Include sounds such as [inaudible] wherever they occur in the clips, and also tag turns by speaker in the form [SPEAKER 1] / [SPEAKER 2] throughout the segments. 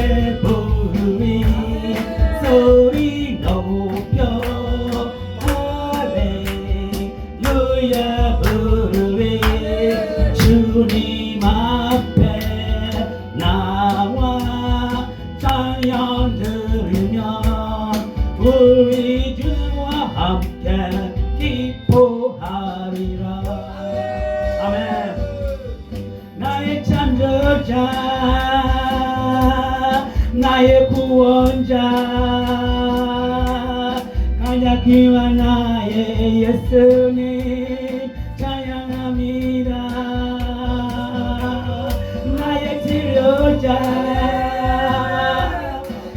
[SPEAKER 1] 교회 부흥이 소리 높여 할렐루야 부르리 주님 앞에 나와 찬양 들으며 우리 주와 함께 기뻐하리라. 아멘. 나의 창조자. 나의 구원자. 귀한 나의 예수님 찬양합니다. 나의 치료자.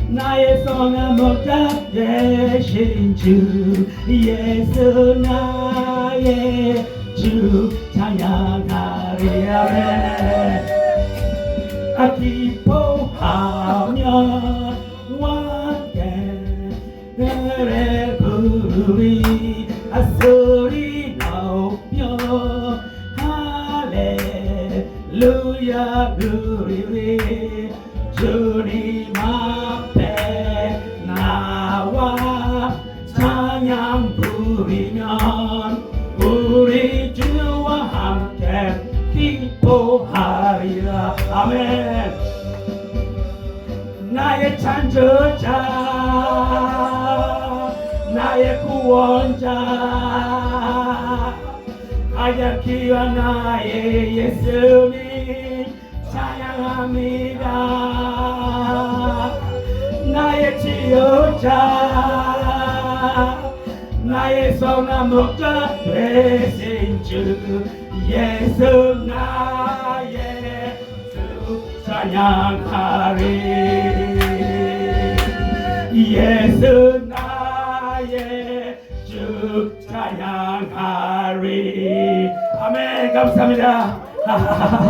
[SPEAKER 1] 나의 선한 목자 되신 주 예수 나의 주 찬양하리 아멘. 아 기뻐하며 노래 부르리 아 소리 높여 할렐루야 부르리. 주님 앞에 아멘. 나의 찬조자 나의 구원자 가장 귀한 나의 예수님 찬양합니다. 나의 치유자 나의 선한 목자 되신 주 예수 나의 주 찬양하리. 예수 나의 주 찬양하리. 아멘. 감사합니다 [laughs]